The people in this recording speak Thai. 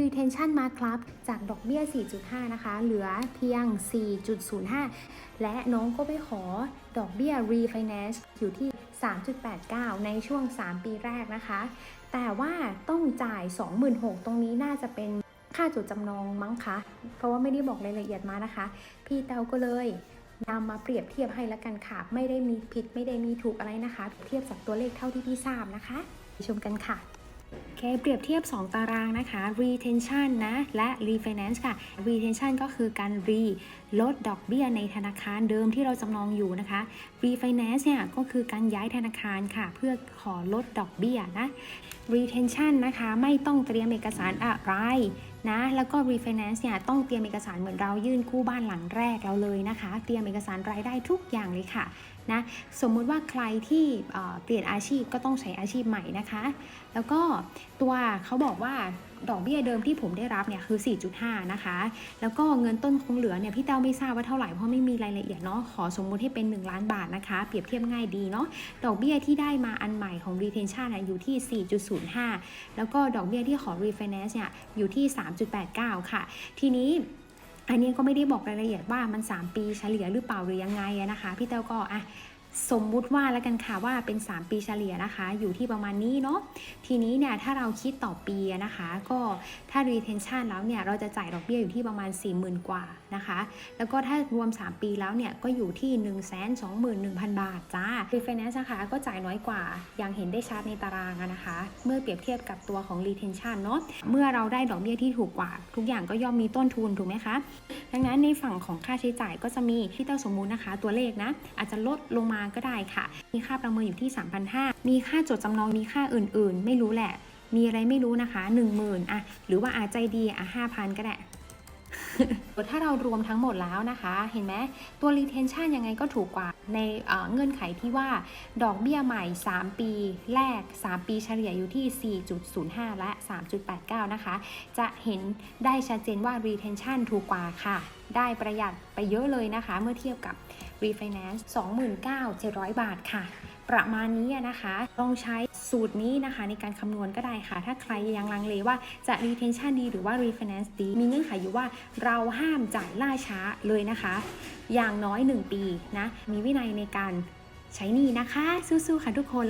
retention มาครับ จากดอกเบี้ย 4.5 นะคะ เหลือเพียง 4.05 และน้องก็ไปขอดอกเบี้ย refinance อยู่ที่ 3.89 ในช่วง 3 ปีแรกนะคะ แต่ว่าต้องจ่าย 26,000ตรงนี้น่าจะเป็นค่าจดจำนองมั้งคะ เพราะว่าไม่ได้บอกรายละเอียดมานะคะ พี่เตาก็เลยนำมาเปรียบเทียบให้ละกันค่ะ ไม่ได้มีผิดไม่ได้มีถูกอะไรนะคะ เทียบจากตัวเลขเท่าที่พี่ทราบนะคะชมกันค่ะ เคเปรียบเทียบ 2 ตารางนะคะ retention นะ และ refinance ค่ะ retention ก็คือการ re ลดดอกเบี้ยในธนาคารเดิมที่เราจำนองอยู่นะคะ refinance เนี่ยก็คือการย้ายธนาคารค่ะ เพื่อขอลดดอกเบี้ยนะ retention นะคะไม่ต้องเตรียมเอกสารอะไรนะแล้วก็ refinance เนี่ยต้องเตรียมเอกสารเหมือนเรายื่นกู้บ้านหลังแรกเราเลยนะคะ เตรียมเอกสารรายได้ทุกอย่างเลยค่ะนะสมมุติว่าใครที่เเปลี่ยนอาชีพก็ต้องใช้อาชีพใหม่นะคะ แล้วก็ตัวเขาบอกว่าดอกเบี้ยเดิมที่ผมได้รับเนี่ยคือ 4.5 นะคะ แล้วก็เงินต้นคงเหลือเนี่ยพี่เต้าไม่ทราบว่าเท่าไหร่เพราะไม่มีรายละเอียดเนาะขอสมมุติให้เป็น 1 ล้านบาทนะคะ เปรียบเทียบง่ายดีเนาะดอกเบี้ยที่ได้มาอันใหม่ของ retention นะอยู่ที่ 4.05 แล้วก็ดอกเบี้ยที่ขอ refinance เนี่ยอยู่ที่ 3.89 ค่ะ ทีนี้อันนี้ก็ไม่ได้บอกรายละเอียดว่ามัน 3 ปีเฉลี่ยหรือเปล่าหรือยังไงนะคะ พี่เต้าก็อะ สมมุติว่าแล้วกันค่ะว่าเป็น 3 ปีเฉลี่ยนะคะ อยู่ที่ประมาณนี้เนาะทีนี้เนี่ยถ้าเราคิดต่อปีนะคะ ก็ถ้า retention แล้วเนี่ยเราจะจ่ายดอกเบี้ยอยู่ที่ประมาณ 40,000 กว่านะคะ แล้วก็ถ้ารวม 3 ปีแล้วเนี่ยก็อยู่ที่ 121,000 บาทจ้า refinance นะคะก็จ่ายน้อยกว่าอย่างเห็นได้ชัดในตารางนะคะ เมื่อเปรียบเทียบกับตัวของ retention เนาะเมื่อเราได้ดอกเบี้ยที่ถูกกว่า ทุกอย่างก็ย่อมมีต้นทุนถูกไหมคะดังนั้นในฝั่งของค่าใช้จ่ายก็จะมีที่เต้าสมมุตินะคะ ตัวเลขนะอาจจะลดลงมาก็ได้ค่ะ มีค่าประเมินอยู่ที่ 3,500 มีค่าจดจำนอง มีค่าอื่นๆ ไม่รู้แหละ มีอะไรไม่รู้นะคะ 10,000อะหรือว่าอาจใจดีอะ5,000 ก็ได้ถ้าเรารวมทั้งหมดแล้วนะคะ เห็นไหมตัว retention ยังไงก็ถูกกว่าในเอ่อเงื่อนไขที่ว่า ดอกเบี้ยใหม่ 3 ปีแรก 3 ปีเฉลี่ยอยู่ที่ 4.05 และ 3.89 นะคะ จะเห็นได้ชัดเจนว่า retention ถูกกว่าค่ะได้ประหยัดไปเยอะเลยนะคะ เมื่อเทียบกับ refinance 29,700 บาทค่ะ ประมาณนี้นะคะ ลองใช้สูตรนี้นะคะ ในการคำนวณก็ได้ค่ะ ถ้าใครยังลังเลว่าจะ retention ดีหรือว่า refinance ดี มีเงื่อนไขอยู่ว่าเราห้ามจ่ายล่าช้าเลยนะคะ อย่างน้อย 1 ปีนะ มีวินัยในการใช้นี้นะคะ สู้ๆค่ะทุกคน